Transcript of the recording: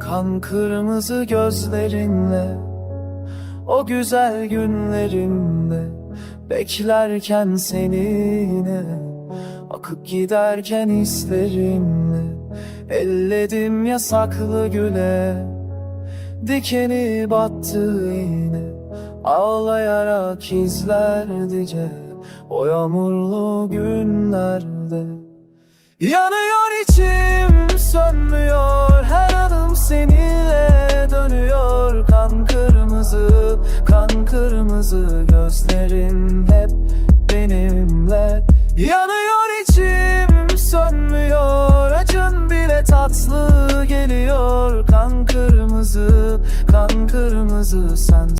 Kan kırmızı gözlerinle O güzel günlerinde Beklerken seninle Akıp giderken hislerimle. Elledim yasaklı güle Dikeni battı yine. Ağlayarak izlerdice O yağmurlu günlerde. Yanıyor içim seninle dönüyor Kan kırmızı, kan kırmızı Gözlerin hep benimle. Yanıyor içim sönmüyor Acın bile tatlı geliyor. Kan kırmızı, kan kırmızı sen